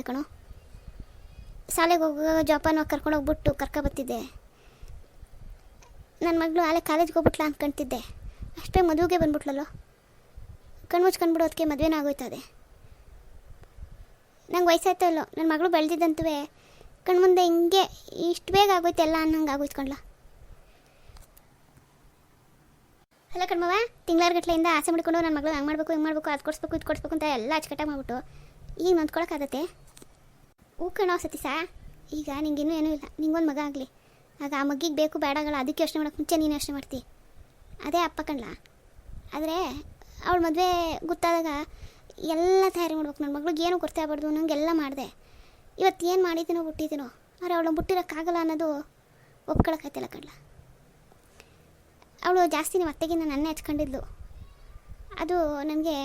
ಕಣೋ. ಶಾಲೆಗೆ ಹೋಗುವಾಗ ಜೋಪಾನ ಕರ್ಕೊಂಡು ಹೋಗ್ಬಿಟ್ಟು ಕರ್ಕೊ ಬರ್ತಿದ್ದೆ. ನನ್ನ ಮಗಳು ಆಲೆ ಕಾಲೇಜ್ಗೆ ಹೋಗ್ಬಿಟ್ಲ ಅಂದ್ಕೊಂತಿದ್ದೆ ಅಷ್ಟೇ ಮದುವೆಗೆ ಬಂದ್ಬಿಟ್ಲಲ್ಲೋ. ಕಣ್ಣು ಮುಚ್ಕೊಂಡ್ಬಿಡು ಅದಕ್ಕೆ ಮದುವೆನೇ ಆಗೋಯ್ತದೆ. ನಂಗೆ ವಯಸ್ಸಾಯ್ತೋ ಇಲ್ಲೋ ನನ್ನ ಮಗಳು ಬೆಳೆದಿದ್ದಂತವೇ ಕಣ್ಮುಂದೆ ಹಿಂಗೆ ಇಷ್ಟು ಬೇಗ ಆಗೋಯ್ತೆಲ್ಲ ಅನ್ನಂಗೆ ಆಗೋಯ್ತ್ಕೊಂಡ್ಲ ಅಲ್ಲ ಕಣ್ಮವ ತಿಂಗಳಾರ್ಗಟ್ಲೆಯಿಂದ ಆಸೆ ಮಾಡ್ಕೊಂಡು ನನ್ನ ಮಗಳು ಹಂಗೆ ಮಾಡಬೇಕು, ಹಿಂಗೆ ಮಾಡಬೇಕು, ಅದು ಕೊಡಿಸ್ಬೇಕು, ಇದು ಕೊಡಿಸ್ಬೇಕು ಅಂತ ಎಲ್ಲ ಅಚ್ಚುಕಟ್ಟಾಗಿ ಮಾಡ್ಬಿಟ್ಟು, ಈಗ ನೊಂದ್ಕೊಳಕ್ಕಾಗತ್ತೆ ಹೂ ಕಣೋ ಸತೀಸ ಈಗ ನಿಂಗಿನ್ನೂ ಏನೂ ಇಲ್ಲ. ನಿಂಗೊಂದು ಮಗ ಆಗಲಿ. ಆಗ ಆ ಮಗಿಗೆ ಬೇಕು, ಬೇಡಗಳ ಅದಕ್ಕೆ ಯೋಚನೆ ಮಾಡೋಕೆ ಮುಂಚೆ ನೀನು ಯೋಚನೆ ಮಾಡ್ತಿ. ಅದೇ ಅಪ್ಪ ಕಣ್ಲ? ಆದರೆ ಅವಳ ಮದುವೆ ಗೊತ್ತಾದಾಗ ಎಲ್ಲ ತಯಾರಿ ಮಾಡ್ಬೇಕು. ನನ್ನ ಮಗಳಿಗೆ ಏನು ಗೊತ್ತೇ ಆಗ್ಬಾರ್ದು ನಂಗೆಲ್ಲ ಮಾಡಿದೆ. ಇವತ್ತು ಏನು ಮಾಡಿದ್ದೀನೋ ಬಿಟ್ಟಿದ್ದೀನೋ ಆದರೆ ಅವಳು ಬಿಟ್ಟಿರೋಕ್ಕಾಗಲ್ಲ ಅನ್ನೋದು ಒಪ್ಕೊಳಕ್ಕಾಯ್ತಿಲ್ಲ ಕಣ್ಲ. ಅವಳು ಜಾಸ್ತಿ ನಿಮ್ಮ ಅತ್ತೆಗಿಂತ ನನ್ನೇ ಹಚ್ಕೊಂಡಿದ್ಲು. ಅದು ನನಗೆ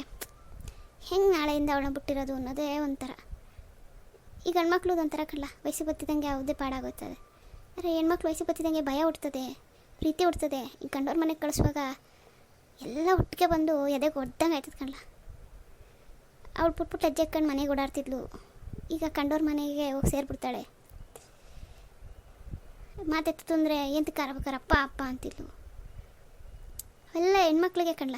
ಹೆಂಗೆ ನಾಳೆಯಿಂದ ಅವಳನ್ನ ಬಿಟ್ಟಿರೋದು ಅನ್ನೋದೇ ಒಂಥರ. ಈ ಗಂಡ್ಮಕ್ಳು ಒಂಥರ ಕಳ್ಳ. ವಯಸ್ಸು ಬತ್ತಿದಂಗೆ ಯಾವುದೇ ಪಾಡಾಗುತ್ತದೆ. ಅರೆ, ಹೆಣ್ಮಕ್ಳು ವಯಸ್ಸು ಬತ್ತಿದಂಗೆ ಭಯ ಹುಡ್ತದೆ ಪ್ರೀತಿ ಹುಡ್ತದೆ ಈ ಗಂಡವ್ರ ಮನೆಗೆ ಕಳಿಸುವಾಗ ಎಲ್ಲ ಒಟ್ಟಿಗೆ ಬಂದು ಎದೆಗೆ ಒಡ್ದಂಗೆ ಆಯ್ತದ ಕಣ್ಲ ಅವಳು ಪುಟ್ ಪುಟ್ಟ ಹೆಜ್ಜೆ ಕಣ್ಣು ಮನೆಗೆ ಓಡಾಡ್ತಿದ್ಲು. ಈಗ ಕಂಡೋರ್ ಮನೆಗೆ ಹೋಗಿ ಸೇರಿಬಿಡ್ತಾಳೆ. ಮಾತೆತ್ತು ಅಂದರೆ ಕರಬೇಕಾರ ಅಪ್ಪ ಅಪ್ಪ ಅಂತಿದ್ಲು. ಎಲ್ಲ ಹೆಣ್ಮಕ್ಳಿಗೆ ಕಣ್ಲ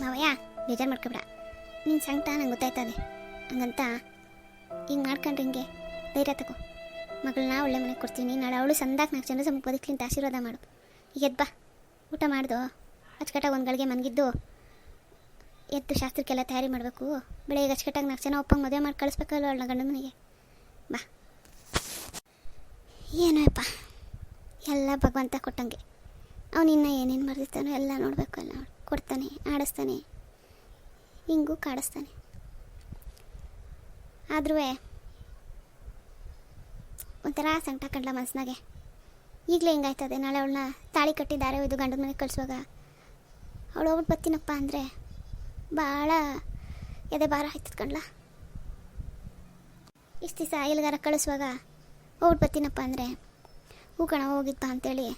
ಮಾವಯ್ಯ, ಬೇಜಾರು ಮಾಡ್ಕೊಬೇಡ. ನೀನು ಸಂಕಟ ನಂಗೆ ಗೊತ್ತಾಯ್ತದೆ. ಹಂಗಂತ ಹಿಂಗೆ ಮಾಡ್ಕೊಂಡ್ರೆ ಹಿಂಗೆ. ಧೈರ್ಯ ತಗೋ. ಮಗಳನ್ನ ಒಳ್ಳೆ ಮನೆಗೆ ಕೊಡ್ತೀನಿ. ನಾಳೆ ಅವಳು ಸಂದಾಕ ನಾಲ್ಕು ಜನ ಸಮಕ್ಕೆ ಬದುಕ್ಲಿಂತ ಆಶೀರ್ವಾದ ಮಾಡು. ಈಗ ಬಾ. ಊಟ ಮಾಡ್ದು. ಅಚ್ಚುಕಟ್ಟಾಗಿ ಒಂದು ಗಳಿಗೆ ಮನಗಿದ್ದು. ಎದ್ದು ಶಾಸ್ತ್ರಕ್ಕೆಲ್ಲ ತಯಾರಿ ಮಾಡಬೇಕು. ಬೆಳಿಗ್ಗೆ ಅಚ್ಚುಕಟ್ಟಾಗಿ ನಾಲ್ಕು ಜನ ಒಪ್ಪಂಗೆ ಮದುವೆ ಮಾಡಿ ಕಳಿಸ್ಬೇಕಲ್ಲ ಅವಳನ್ನ ಗಂಡ ಮನೆಗೆ? ಬಾ. ಏನೋ ಅಪ್ಪ ಎಲ್ಲ ಭಗವಂತ ಕೊಟ್ಟಂಗೆ. ಅವನಿನ್ನ ಏನೇನು ಬರೆದಿರ್ತಾನೋ ಎಲ್ಲ ನೋಡಬೇಕು ಅಲ್ಲ. ಕೊಡ್ತಾನೆ, ಆಡಿಸ್ತಾನೆ. ಹಿಂಗೂ ಕಾಡಿಸ್ತಾನೆ. ಆದ್ರೂ ಒಂಥರ ಸಂಕಟ ಕಂಡ್ಲ ಮನಸ್ಸಿನಾಗೆ ಈಗಲೇ ಹಿಂಗಾಯ್ತದೆ, ನಾಳೆ ಅವಳನ್ನ ತಾಳಿ ಕಟ್ಟಿ ಇದು ಗಂಡನ ಮನೆಗೆ ಕಳಿಸುವಾಗ. ಅವಳು ಹೋಗ್ಬಿಟ್ಟು ಬರ್ತೀನಪ್ಪ ಅಂದರೆ ಭಾಳ ಎದೆ ಭಾರ ಆಯ್ತದ ಕಣ್ಲ ಇಷ್ಟು ದಿವಸ ಎಲ್ಲಿಗಾರ ಕಳಿಸುವಾಗ ಹೋಗ್ಬಿಟ್ಟು ಬರ್ತೀನಪ್ಪ ಅಂದರೆ, ಹೂ ಕಣ ಹೋಗಿದ್ಪ ಅಂತೇಳಿ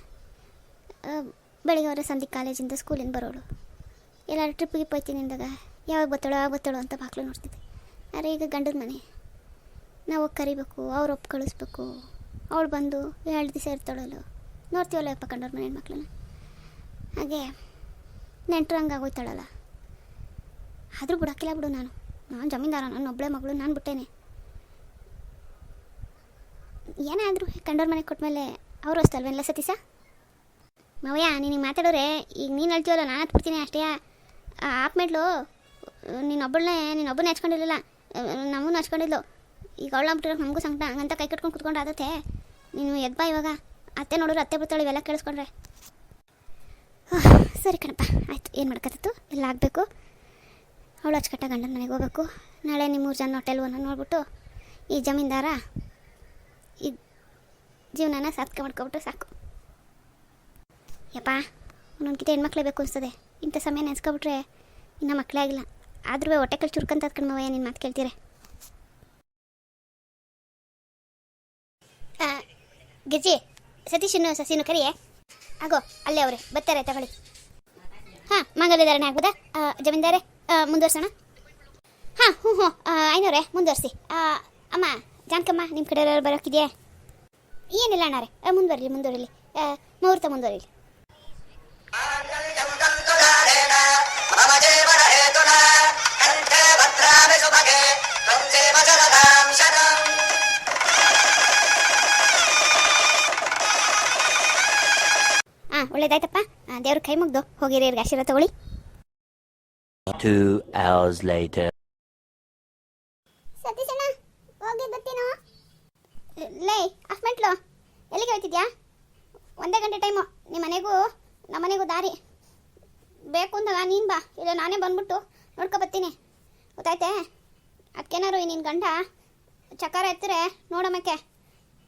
ಬೆಳಿಗ್ಗೆ ಅವರ ಸಂಧಿ ಕಾಲೇಜಿಂದ ಸ್ಕೂಲಿಂದ ಬರೋಳು. ಎಲ್ಲರೂ ಟ್ರಿಪ್ಪಿಗೆ ಹೋಯ್ತೀನಿ ಅಂದಾಗ, ಯಾವಾಗ ಬತ್ತಾಳೋ ಯಾವಾಗ ಬತ್ತಾಳೋ ಅಂತ ಬಾಕ್ಲು ನೋಡ್ತಿದ್ದೆ. ಆದರೆ ಈಗ ಗಂಡದ ಮನೆ. ನಾವು ಕರಿಬೇಕು, ಅವ್ರು ಒಪ್ಪು ಕಳಿಸ್ಬೇಕು. ಅವಳು ಬಂದು ಎರಡು ದಿವಸ ಇರ್ತಾಳಲ್ಲೋ. ನೋಡ್ತೀವಲ್ಲ ಅಪ್ಪ ಕಂಡವ್ರ ಮನೆ ಮಕ್ಕಳನ್ನ ಹಾಗೆ ನೆಂಟರು ಹಂಗೆ ಆಗೋಯ್ತಾಳಲ್ಲ. ಆದರೂ ಬಿಡೋಕ್ಕಿಲ್ಲ ಬಿಡು ನಾನು. ನಾನು ಜಮೀನ್ದಾರ, ನಾನು ಒಬ್ಬಳೆ ಮಗಳು, ನಾನು ಬಿಟ್ಟೇನೆ. ಏನೇ ಆದರೂ ಕಂಡವ್ರ ಮನೆಗೆ ಕೊಟ್ಮೇಲೆ ಅವರು ಅಷ್ಟಲ್ವೇನಿಲ್ಲ ಸತೀಸ ಮಾವಯ್ಯ, ನೀನು ಮಾತಾಡೋರೆ, ಈಗ ನೀನು ಹೇಳ್ತೀವಲ್ಲ, ನಾನು ಹತ್ಬಿಡ್ತೀನಿ ಅಷ್ಟೇ. ಆಪ್ ಮೇಡ್ಲು ನೀನೊಬ್ಬಳನ್ನೇ ನೀನೊಬ್ಬನೇ ಹಚ್ಕೊಂಡಿರಲಿಲ್ಲ. ನಮ್ಮನ್ನು ಹಚ್ಕೊಂಡಿದ್ಲು. ಈಗ ಅವಳು ಬಿಟ್ಟಿರೋ ನಮಗೂ ಸಂಕಟ, ಹಂಗಂತ ಕೈ ಕಟ್ಕೊಂಡು ಕುತ್ಕೊಂಡು ಆದತ್ತೆ ನೀನು ಎದ್ಬಾ ಇವಾಗ. ಅತ್ತೆ ನೋಡಿದ್ರೆ ಅತ್ತೆ ಬರ್ತಾಳೆ ಇವೆಲ್ಲ ಕೇಳಿಸ್ಕೊಂಡ್ರೆ. ಸರಿ ಕಣಪ್ಪ, ಆಯ್ತು. ಏನು ಮಾಡ್ಕತ್ತಿತ್ತು ಎಲ್ಲ ಆಗಬೇಕು. ಅವಳು ಅಚ್ಚುಕಟ್ಟ ಗಂಡನ ಮನೆಗೆ ಹೋಗ್ಬೇಕು. ನಾಳೆ ನಿಮ್ಮ ಮೂರು ಜನ ಒಂದನ್ನು ನೋಡ್ಬಿಟ್ಟು ಈ ಜಮೀನ್ದಾರ ಈ ಜೀವನನ ಸಾಧಕ ಮಾಡ್ಕೊಬಿಟ್ಟು ಸಾಕು. ಯಪ್ಪ ಒಂದೊಂದ್ಕಿತ ಹೆಣ್ಮಕ್ಳೇ ಬೇಕು ಅನಿಸ್ತದೆ. ಇಂಥ ಸಮಯ ನೆನೆಸ್ಕೊಬಿಟ್ರೆ ಇನ್ನೂ ಮಕ್ಕಳೇ ಆಗಿಲ್ಲ. ಆದ್ರೂ ಹೊಟ್ಟೆ ಕಲ್ ಚುರ್ಕಂತ ಹತ್ಕೊಂಡು ನಿನ್ನ ಮಾತು ಕೇಳ್ತೀರ. ಗಿರ್ಜಿ ಸತೀಶನ್ನು ಸಸಿನು ಕರಿಯೇ? ಆಗೋ ಅಲ್ಲೇ ಅವ್ರೆ ಬರ್ತಾರೆ ತಗೊಳ್ಳಿ. ಹಾಂ ಮಂಗಲಧಾರಣೆ ಆಗ್ಬೋದಾ? ಜಮೀನ್ದಾರೆ ಮುಂದುವರ್ಸೋಣ? ಹಾಂ ಹ್ಞೂ ಹ್ಞೂ ಆ, ಐನೂರೇ ಮುಂದುವರ್ಸಿ. ಅಮ್ಮ ಜಾನ್ಕಮ್ಮ ನಿಮ್ಮ ಕಡೆ ಬರೋಕ್ಕಿದೆಯಾ? ಏನಿಲ್ಲ ಅಣ್ಣಾರೆ ಮುಂದುವರಿಲಿ ಮುಂದುವರಿಲಿ. ಮುಹೂರ್ತ ಮುಂದುವರಿಲಿ. ಒಳ್ಳೇದಾಯ್ತಪ್ಪ. ದೇವ್ರ ಕೈ ಮುಗ್ದು ಹೋಗಿರಿ ಇವ್ರಿಗೆ ಆಶೀರ್ವಾದ ತಗೊಳ್ಳಿ. Two hours later. ಸತೀಶಣ್ಣ ಹೋಗಿ ಬರ್ತೀನೋ? ಲೇ ಅಸ್ಮೆಂಟ್ಲು ಎಲ್ಲಿಗೆ ಹೋಗ್ತಿದ್ಯಾ ಒಂದೇ ಗಂಟೆ ಟೈಮು ನಿಮ್ಮ ಮನೆಗೂ ನಮ್ಮ ಮನೆಗೂ ದಾರಿ. ಬೇಕು ಅಂದಾಗ ನೀನು ಬಾ. ಇಲ್ಲ ನಾನೇ ಬಂದ್ಬಿಟ್ಟು ನೋಡ್ಕೊ ಬರ್ತೀನಿ. ಗೊತ್ತಾಯ್ತೆ? ಅದಕ್ಕೇನಾರು ನಿನ್ನ ಗಂಡ ಚಕಾರ ಎತ್ತರೆ ನೋಡಮ್ಮಕ್ಕೆ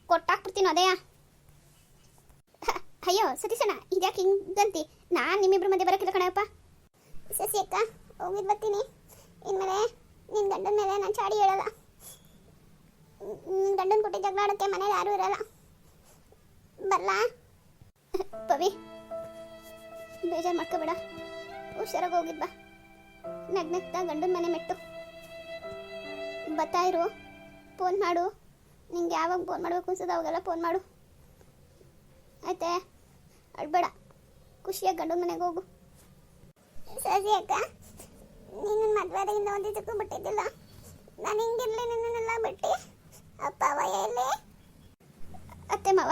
ಕೊಟ್ಟಾಕ್ಬಿಡ್ತೀನಿ ಅದೇಯ. ಅಯ್ಯೋ, ಸತೀಶಣ್ಣ, ಇದ್ಯಾಕೆ ಹಿಂಗಂತಿ? ನಾನು ನಿಮ್ಮಿಬ್ರ ಮಧ್ಯೆ ಬರೋಕಿಲ್ಲ ಕಣಪ್ಪ ಸಸಿ ಅಕ್ಕ ಹೋಗಿದ್ ಬರ್ತೀನಿ. ಇನ್ಮೇಲೆ ನಿನ್ನ ಗಂಡನ ಮೇಲೆ ನಾನು ಚಾಡಿ ಹೇಳಲ್ಲ. ನಿನ್ನ ಗಂಡನ ಕೊಟ್ಟಿ ಜಗಳ ಆಡೋಕ್ಕೆ ಮನೇಲಿ ಯಾರೂ ಇರಲ್ಲ. ಬರಲ್ಲ ಪವಿ, ಬೇಜಾರು ಮಾಡ್ಕೋಬೇಡ. ಹುಷಾರಾಗಿ ಹೋಗಿದ್ ಬಾ. ನಗ್ನಗ್ತಾ ಗಂಡನ ಮನೆ ಮೆಟ್ಟು. ಬತ್ತಾಯಿರು ಫೋನ್ ಮಾಡು. ನಿಂಗೆ ಯಾವಾಗ ಫೋನ್ ಮಾಡಬೇಕು ಅನ್ಸೋದು ಅವಾಗೆಲ್ಲ ಫೋನ್ ಮಾಡು. ಆಯ್ತೆ? ಅಳ್ಬೇಡ ಖುಷಿಯಾಗಿ ಗಂಡನ ಮನೆಗೆ ಹೋಗು. ಸರಿ ಅಕ್ಕ. ನೀನು ಮದುವೆಯಿಂದ ಒಂದು ಬಿಟ್ಟಿದ್ದಿಲ್ಲ. ನಾನು ಹಿಂಗಿರ್ಲಿ ನಿನ್ನೆಲ್ಲ ಬಿಟ್ಟು? ಅಪ್ಪ, ಅವ ಎಲ್ಲಿ? ಅತ್ತೆ, ಮಾವ,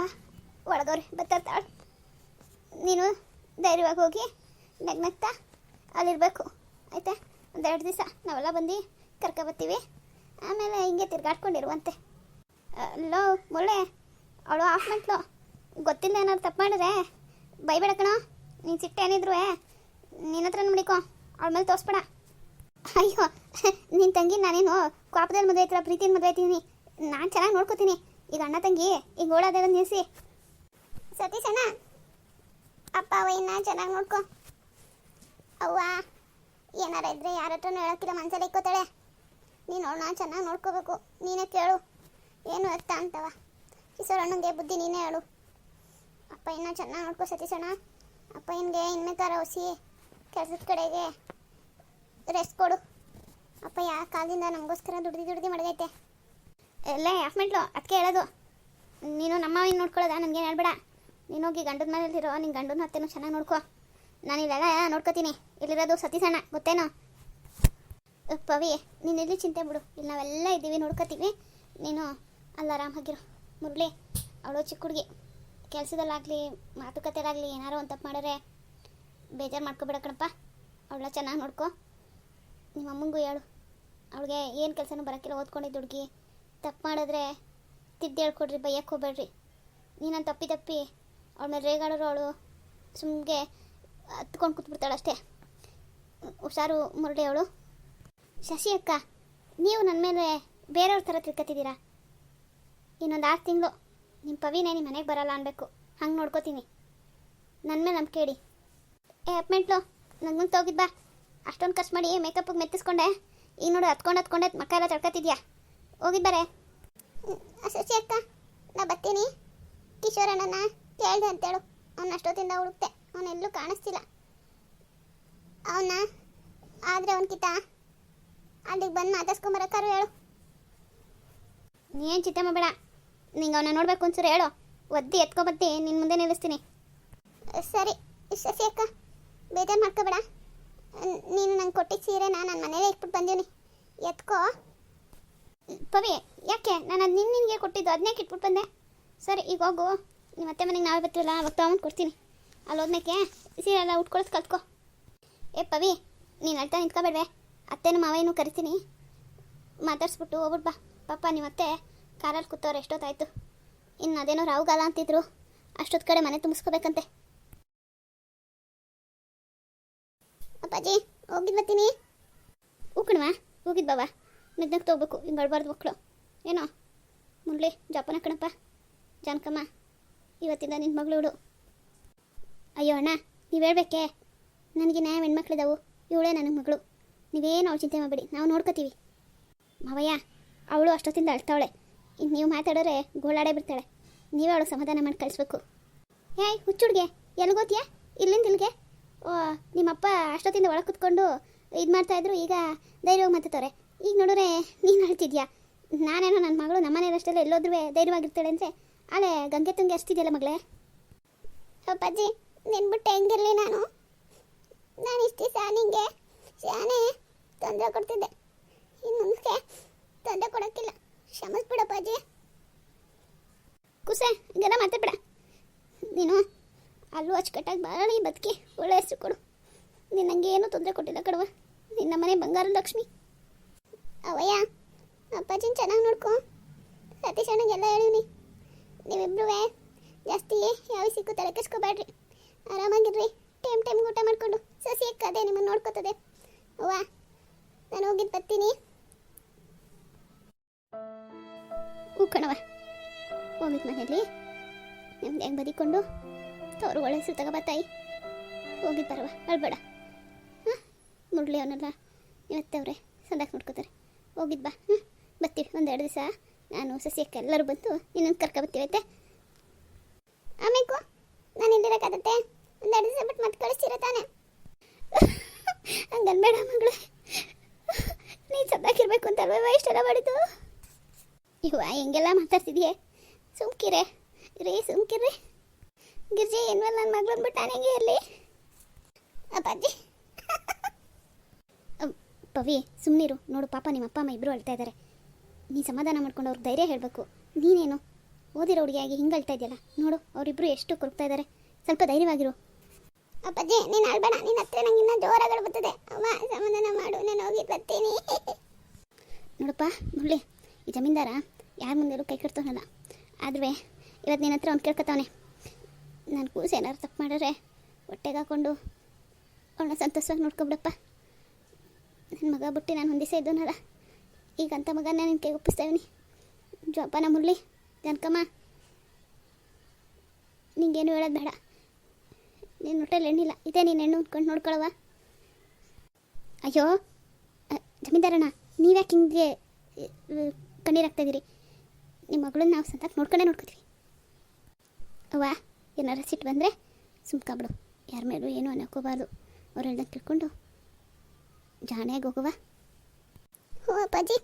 ಒಳಗವ್ರಿ ಬತ್ತಾಳ ನೀನು ಧೈರ್ಯವಾಗಿ ಹೋಗಿ ನಗ್ನಗ್ತಾ ಅಲ್ಲಿರಬೇಕು. ಆಯ್ತಾ? ಒಂದೆರಡು ದಿವಸ ನಾವೆಲ್ಲ ಬಂದು ಕರ್ಕೊಬತ್ತೀವಿ ಆಮೇಲೆ ಹಿಂಗೆ ತಿರ್ಗಾಡ್ಕೊಂಡಿರುವಂತೆ. ಲೋ ಮೊಳೆ ಅವಳು ಆಫ್ ಮಾಡ್ಲು ಗೊತ್ತಿಲ್ಲ ಏನಾದ್ರು ತಪ್ಪು ಮಾಡಿದ್ರೆ ಬೈಬೇಡ ಕಣ ನೀನು ಸಿಟ್ಟೆ ಏನಿದ್ರು ನಿನ್ನ ಹತ್ರ ನೋಡಿಕೋ ಅವಳ ಮೇಲೆ ತೋರಿಸ್ಬೇಡ. ಅಯ್ಯೋ ನಿನ್ನ ತಂಗಿ ನಾನೇನು ಕೋಪದಲ್ಲಿ ಮದುವೆ ಐತಿಲ್ಲ ಪ್ರೀತಿಯಿಂದ ಮದುವೆ ಆಯ್ತೀನಿ ನಾನು ಚೆನ್ನಾಗಿ ನೋಡ್ಕೋತೀನಿ. ಈಗ ಅಣ್ಣ ತಂಗಿ, ಈಗ ಓಡೋದೆಲ್ಲ ನಿಲ್ಲಿಸಿ ಸತೀಶ್ ಅಣ್ಣ. ಅಪ್ಪ ಅವಯ್ಯನ ಚೆನ್ನಾಗಿ ನೋಡ್ಕೋ. ಅವ್ವ, ಏನಾರ ಇದ್ರೆ ಯಾರ ಹತ್ರನೂ ಹೇಳೋಕ್ಕಿಲ್ಲ, ಮನ್ಸಲ್ಲಿ ಇಕ್ಕೋತಾಳೆ. ನೀನು ಅವಳನ್ನ ಚೆನ್ನಾಗಿ ನೋಡ್ಕೋಬೇಕು. ನೀನೇ ಕೇಳು. ಏನು ಅರ್ಥ ಅಂತವ. ಕಿಶೋರ್ ಅಣ್ಣಂಗೆ ಬುದ್ಧಿ ನೀನೇ ಹೇಳು. ಅಪ್ಪ, ಇನ್ನ ಚೆನ್ನಾಗಿ ನೋಡ್ಕೋ ಸತೀಸೋಣ ಅಣ್ಣ ಅಪ್ಪ ಇನ್ಗೆ ಇನ್ಮೆ ಥರ ಹೊಸಿ ಕೆಲಸದ ಕಡೆಗೆ ರೆಸ್ಟ್ ಕೊಡು. ಅಪ್ಪ ಯಾವ ಕಾಲದಿಂದ ನಮಗೋಸ್ಕರ ದುಡ್ದು ದುಡ್ದು ಮಡಗೈತೆ. ಎಲ್ಲ ಯಾಫ್ ಮಾಡ್ಲು ಅದಕ್ಕೆ ಹೇಳೋದು. ನೀನು ನಮ್ಮ ಅವ್ನ ನೋಡ್ಕೊಳ್ಳೋದ ನನಗೇನು ಹೇಳ್ಬೇಡ. ನೀನು ಹೋಗಿ ಗಂಡದ ಮನೇಲಿರೋ ನಿನ್ನ ಗಂಡನ ಹತ್ತೇನು ಚೆನ್ನಾಗಿ ನೋಡ್ಕೊ. ನಾನು ಇಲ್ಲೆಲ್ಲ ನೋಡ್ಕೋತೀನಿ. ಇಲ್ಲಿರೋದು ಸತೀಸಣ್ಣ ಗೊತ್ತೇನೋ? ಪವಿ, ನೀನು ಎಲ್ಲಿ ಚಿಂತೆ ಬಿಡು. ಇಲ್ಲಿ ನಾವೆಲ್ಲ ಇದ್ದೀವಿ, ನೋಡ್ಕೋತೀವಿ. ನೀನು ಅಲ್ಲ ಆರಾಮಾಗಿರು. ಮುರಳಿ ಅವಳು ಚಿಕ್ಕ ಹುಡುಗಿ. ಕೆಲಸದಲ್ಲಾಗಲಿ, ಮಾತುಕತೆಲಾಗಲಿ ಏನಾರು ಒಂದು ತಪ್ಪು ಮಾಡಿದ್ರೆ ಬೇಜಾರು ಮಾಡ್ಕೊಬೇಡ ಕಣಪ್ಪ ಅವಳ ಚೆನ್ನಾಗಿ ನೋಡ್ಕೊ. ನಿಮ್ಮ ಅಮ್ಮಂಗೂ ಹೇಳು. ಅವಳಿಗೆ ಏನು ಕೆಲಸನೂ ಬರೋಕ್ಕಿಲ್ಲ ಓದ್ಕೊಂಡಿದ್ದು ಹುಡುಗಿ. ತಪ್ಪು ಮಾಡಿದ್ರೆ ತಿದ್ದು ಹೇಳ್ಕೊಡ್ರಿ ಬೈಯಕ್ಕೆ ಹೋಗ್ಬೇಡ್ರಿ. ನೀನು ತಪ್ಪಿ ತಪ್ಪಿ ಅವಳ ಮೇಲೆ ರೇಗಾಡೋರು ಅವಳು ಸುಮ್ಗೆ ಹತ್ಕೊಂಡು ಕೂತ್ಬಿಡ್ತಾಳೆ ಅಷ್ಟೇ. ಹುಷಾರು ಮುರಳಿ ಅವಳು. ಶಶಿ ಅಕ್ಕ, ನೀವು ನನ್ನ ಮೇಲೆ ಬೇರೆಯವ್ರ ಥರ ತಿಳ್ಕೊತಿದ್ದೀರಾ ಇನ್ನೊಂದು ಆರು ತಿಂಗಳು. ನಿಮ್ಮ ಪವಿನೇ ನಿಮ್ಮ ಮನೆಗೆ ಬರಲ್ಲ ಅನ್ಬೇಕು. ಹಂಗೆ ನೋಡ್ಕೋತೀನಿ. ನನ್ನ ಮೇಲೆ ನಂಬಿಕೆ ಇಡಿ. ಏ ಅಪ್ಮೆಂಟ್ಲು ನನ್ನ ಮುಂದೆ ಹೋಗಿದ್ ಬಾ. ಅಷ್ಟೊಂದು ಖರ್ಚು ಮಾಡಿ ಮೇಕಪ್ಗೆ ಮೆತ್ತಿಸ್ಕೊಂಡೆ. ಈಗ ನೋಡು ಹತ್ಕೊಂಡು ಹತ್ಕೊಂಡೆ ಮಕ್ಕ ಎಲ್ಲ ತಡ್ಕೊತಿದ್ಯಾ. ಹೋಗಿದ್ದಾರೆ ಶಶಿ ಅಕ್ಕ, ನಾ ಬರ್ತೀನಿ. ಕಿಶೋರ್ ಅಣ್ಣನ ಕೇಳಿದೆ ಅಂತೇಳು. ಅವ್ನು ಅಷ್ಟೊತ್ತಿಂದ ಹುಡುಕ್ತೆ. ಅವನೆಲ್ಲೂ ಕಾಣಿಸ್ತಿಲ್ಲ. ಅವನ, ಆದರೆ ಅವನ್ಕಿತ ಅಲ್ಲಿಗೆ ಬಂದು ಮಾತಾಡ್ಸ್ಕೊಂಬರಕ್ಕಾರು ಹೇಳು. ನೀನು ಚಿಂತೆ ಮಾಡಬೇಡ. ನಿಂಗೆ ಅವನ ನೋಡ್ಬೇಕು ಒಂಚೂರು ಹೇಳು. ಒದ್ದಿ ಎತ್ಕೊಬತ್ತಿ ನಿನ್ನ ಮುಂದೆ ನಿಲ್ಲಿಸ್ತೀನಿ. ಸರಿ, ಶಶಿ ಅಕ್ಕ, ಬೇಜಾರು ಮಾಡ್ಕೋಬೇಡ. ನೀನು ನಂಗೆ ಕೊಟ್ಟಿದ್ದ ಸೀರೆನ ನಾನು ಮನೇಲೆ ಇಟ್ಬಿಟ್ಟು ಬಂದೀನಿ ಎತ್ಕೋ. ಪವಿ, ಯಾಕೆ? ನಾನು ಅದು ನಿನ್ನ ನಿನಗೆ ಕೊಟ್ಟಿದ್ದು ಅದನ್ನೇ ಇಟ್ಬಿಟ್ಟು ಬಂದೆ? ಸರಿ, ಈಗ ಹೋಗು. ನಿಮ್ಮ ಅತ್ತೆ ಮನೆಗೆ ನಾವೇ ಬರ್ತೀವಲ್ಲ ಅವಾಗ ತೊಗೊಂಡು ಕೊಡ್ತೀನಿ. ಅಲ್ಲಿ ಹೋದ್ಮೇಕೆ ಸೀರೆ ಎಲ್ಲ ಉಟ್ಕೊಳ್ಸಿ ಕಲ್ತ್ಕೋ. ಏ, ಪವಿ, ನೀನು ಅಳ್ತಾ ನಿಂತ್ಕೊಬೇಡ್ವೆ. ಅತ್ತೆನೂ ಮಾವೇನು ಕರಿತೀನಿ. ಮಾತಾಡ್ಸ್ಬಿಟ್ಟು ಹೋಗ್ಬಿಟ್ಟು ಬಾ. ಪಾಪ, ನೀವು ಅತ್ತೆ ಕಾರಲ್ಲಿ ಕೂತವ್ರು ಎಷ್ಟೊತ್ತಾಯ್ತು? ಇನ್ನು ಅದೇನೋ ರಾವುಗಾಲ ಅಂತಿದ್ರು. ಅಷ್ಟೊತ್ತು ಕಡೆ ಮನೆ ತುಂಬಿಸ್ಕೋಬೇಕಂತೆ. ಅಪ್ಪಾಜಿ, ಹೋಗಿದ್ ಬರ್ತೀನಿ. ಉಕ್ಕಣವ ಹೋಗಿದ್ ಬಾವಾ ಮೆದ್ನಕ್ಕೆ ತಗೋಬೇಕು, ಹಿಂಗೆ ಅಳ್ಬಾರ್ದು ಮಕ್ಕಳು ಏನೋ? ಮುರಳಿ ಜೋಪಾನ ಕಣಪ್ಪ. ಜಾನಕಮ್ಮ, ಇವತ್ತಿಂದ ನಿನ್ನ ಮಗಳು ಹುಡು. ಅಯ್ಯೋ ಅಣ್ಣ, ನೀವು ಹೇಳ್ಬೇಕೆ? ನನಗೆ ನ್ಯಾಯ ಹೆಣ್ಮಕ್ಳಿದಾವು. ಇವಳೇ ನನಗೆ ಮಗಳು. ನೀವೇನು ಅವಳು ಚಿಂತೆ ಮಾಡಬೇಡಿ, ನಾವು ನೋಡ್ಕೋತೀವಿ. ಮಾವಯ್ಯ, ಅವಳು ಅಷ್ಟೊತ್ತಿಂದ ಅಳ್ತಾವಳೆ. ಇನ್ನು ನೀವು ಮಾತಾಡೋರೆ ಗೋಳಾಡೇ ಬಿಡ್ತಾಳೆ. ನೀವೇ ಅವಳು ಸಮಾಧಾನ ಮಾಡಿ ಕಳಿಸ್ಬೇಕು. ಏಯ್, ಹುಚ್ಚುಡ್ಗೆ ಗೊತ್ತಿಯಾ ಇಲ್ಲಿಂದ ಇಲ್ಲಿಗೆ? ಓ, ನಿಮ್ಮಪ್ಪ ಅಷ್ಟೊತ್ತಿಂದ ಒಳಗೆ ಕುತ್ಕೊಂಡು ಇದು ಮಾಡ್ತಾಯಿದ್ರು ಈಗ ಧೈರ್ಯವಾಗಿ ಮಾತಾಡ್ತಾರೆ ಈಗ ನೋಡಿದ್ರೆ ನೀನು ಹೇಳ್ತಿದ್ಯಾ ನಾನೇನೋ ನನ್ನ ಮಗಳು ನಮ್ಮನೇಲಷ್ಟೆಲ್ಲ ಎಲ್ಲೋದ್ರೂ ಧೈರ್ಯವಾಗಿರ್ತಾಳೆ ಅಂದರೆ ಆಳೆ ಗಂಗೆ ತುಂಗೆ ಅಷ್ಟಿದೆಯಲ್ಲ ಮಗಳೇ? ಅಪ್ಪಾಜಿ ನಿನ್ಬಿಟ್ಟು ಹೆಂಗಿರಲಿ ನಾನು? ನಾನು ಇಷ್ಟು ದಿವಸ ನಿಂಗೆ ಶಾನೆ ತೊಂದರೆ ಕೊಡ್ತಿದ್ದೆ. ಇನ್ನು ಮುಂದಕ್ಕೆ ತೊಂದರೆ ಕೊಡೋಕ್ಕಿಲ್ಲ. ಕ್ಷಮಿಸ್ಬಿಡಪ್ಪಾಜಿ ಕುಸೆ ಗನ ಮಾತಾಡ್ಬೇಡ ನೀನು ಅಲ್ಲೂ ಅಚ್ಚುಕಟ್ಟಾಗಿ ಬಾಳಿ ಬದುಕಿ, ಒಳ್ಳೆ ಹೆಸರು ಕೊಡು. ನೀನು ನನಗೆ ಏನೂ ತೊಂದರೆ ಕೊಟ್ಟಿಲ್ಲ ಕಡವ ನಿನ್ನ ಮನೆ ಬಂಗಾರ ಲಕ್ಷ್ಮಿ. ಅವಯ್ಯ, ಅಪ್ಪಾಜಿನ ಚೆನ್ನಾಗಿ ನೋಡ್ಕೊ. ಸತೀಶ್ ಅಣ್ಣಗೆಲ್ಲ ಹೇಳಿವ್ನಿ ನೀವಿಬ್ರು ಜಾಸ್ತಿ ಯಾವ ಸಿಕ್ಕು ತಲೆ ಕೆಸ್ಕೋಬೇಡ್ರಿ ಆರಾಮಾಗಿರ್ರಿ. ಟೈಮ್ ಟೈಮ್ಗೆ ಊಟ ಮಾಡಿಕೊಂಡು ಸಸಿ ಅಕ್ಕದೆ ನಿಮ್ಮನ್ನು ನೋಡ್ಕೋತದೆ. ಅವ್ವ, ನಾನು ಹೋಗಿದ್ದು ಬರ್ತೀನಿ. ಹೂ ಕಣವ ಹೋಗಿದ್ ಮನೆಯಲ್ಲಿ ನಿಮ್ದು ಹೆಂಗೆ ಬದಿಕೊಂಡು ತವರು ಒಳ್ಳೆ ಹೆಸರು ತಗೋಬತ್ತಾಯಿ ಹೋಗಿದ್ದು ಬರವ ಅಳ್ಬೇಡ. ಹಾಂ ಮುಡ್ಲಿ ಅವನ್ನೆಲ್ಲ ಇವತ್ತವ್ರೆ ಸಂದಾಕ್ ನೋಡ್ಕೋತಾರೆ. ಹೋಗಿದ್ದು ಬಾ ಹ್ಞೂ ಬರ್ತೀವಿ ಒಂದೆರಡು ದಿವಸ. ನಾನು ಸಸ್ಯಕ್ಕೆ ಎಲ್ಲರೂ ಬಂತು ಇನ್ನೊಂದು ಕರ್ಕೊ ಬರ್ತೀವಿ ಆಯ್ತಾ? ಆಮೇಕು, ನಾನು ಇಲ್ಲಿರಕ್ಕಾಗತ್ತೆ ಒಂದೆರಡು ದಿವಸ ಬಿಟ್ಟು ಮತ್ತೆ ಕಳಿಸ್ತೀರ ತಾನೆ? ಹಂಗನ್ಬೇಡ ಮಗಳು. ನೀನು ಚೆನ್ನಾಗಿರ್ಬೇಕು ಅಂತ ಇಷ್ಟೆಲ್ಲ ಮಾಡಿದ್ದು? ಇವ ಹೆಂಗೆಲ್ಲ ಮಾತಾಡ್ತಿದ್ಯೆ? ಸುಮ್ಕಿರೆ ರೀ ಸುಮ್ಕಿರ್ರಿ. ಗಿರ್ಜಿ ಏನ್ವಲ್ಲ ನನ್ನ ಮಗಳು ಬಿಟ್ಟು ನಾನು ಹೆಂಗೆ ಇರಲಿ ಅಪ್ಪಾಜಿ. ಪವಿ ಸುಮ್ಮನಿರು ನೋಡು, ಪಾಪ ನಿಮ್ಮ ಅಪ್ಪ, ಅಮ್ಮ ಇಬ್ಬರು ಅಳ್ತಾ ಇದ್ದಾರೆ ನೀ ಸಮಾಧಾನ ಮಾಡ್ಕೊಂಡು ಅವ್ರಿಗೆ ಧೈರ್ಯ ಹೇಳಬೇಕು. ನೀನೇನು? ಓದಿರೋ ಹುಡುಗಿಯಾಗಿ ಹಿಂಗೆ ಅಳ್ತಾ ಇದೆಯಲ್ಲ? ನೋಡು ಅವರಿಬ್ಬರು ಎಷ್ಟು ಕೊರಗ್ತಾ ಇದ್ದಾರೆ ಸ್ವಲ್ಪ ಧೈರ್ಯವಾಗಿರು. ಅಪ್ಪಾಜಿ, ನೀನು ಅಳ್ಬೇಡ. ನಿನ್ನ ಹತ್ರ ನಂಗೆ ಇನ್ನೂ ಜೋರಾಗಳು ಬರ್ತದೆ. ಅವ ಸಮಾಧಾನ ಮಾಡು. ನಾನು ಹೋಗಿ ಬರ್ತೀನಿ. ನೋಡಪ್ಪ, ಮುರಳಿ, ಈ ಜಮೀನ್ದಾರ? ಯಾರ ಮುಂದೆಲ್ಲೂ ಕೈ ಕಟ್ತಾನಲ್ಲ ಆದ್ರೆ ಇವತ್ತು ನಿನ್ನ ಹತ್ರ ಅವ್ನು ಕೇಳ್ಕೊತಾವನೆ. ನಾನು ಕೂಸು ಏನಾರು ತಪ್ಪು ಮಾಡಿದ್ರೆ ಹೊಟ್ಟೆಗೆ ಹಾಕೊಂಡು ಅವಳನ್ನ ಸಂತೋಷವಾಗಿ ನೋಡ್ಕೊಬಿಡಪ್ಪ. ನನ್ನ ಮಗ ಬಿಟ್ಟು ನಾನು ಹೊಂದಿಸೇ ಇದ್ದನಲ್ಲ ಈಗ ಅಂಥ ಮಗನ ನಿನ್ನ ಕೈಗೆ ಒಪ್ಪಿಸ್ತಾ ಇದೀನಿ ಜೋಪಾನ ಮುರಳಿ ಜನಕಮ್ಮ. ನಿಂಗೇನು ಹೇಳೋದು ಬೇಡ. ನಿನ್ನ ಹೊಟ್ಟೆಲಿ ಹೆಣ್ಣಿಲ್ಲ ಇದೇ ನೀನು ಹೆಣ್ಣು ಉಂಟ್ಕೊಂಡು ನೋಡ್ಕೊಳವ ಅಯ್ಯೋ ಜಮೀನ್ದಾರಣ್ಣ, ನೀವ್ಯಾಕೆ ಹಿಂಗೆ ಕಣ್ಣೀರು ಹಾಕ್ತಾಯಿದ್ದೀರಿ ನಿಮ್ಮ ಮಗಳನ್ನ ನಾವು ಸಂತಾಕ್ ನೋಡ್ಕೊಂಡೇ ನೋಡ್ಕೊತೀವಿ. ಅವ್ವ ಏನಾರ ಸಿಟ್ಟು ಬಂದರೆ ಸುಮ್ಕಾಬಿಡು ಯಾರ ಮೇಲೂ ಏನೂ ಅನ್ನೋಕೋಬಾರ್ದು ಅವರೆಲ್ಲ ಕೇಳ್ಕೊಂಡು ಜಾಣೆಯಾಗಿ ಹೋಗುವ. ಹ್ಞೂ ಅಪ್ಪಾಜಿ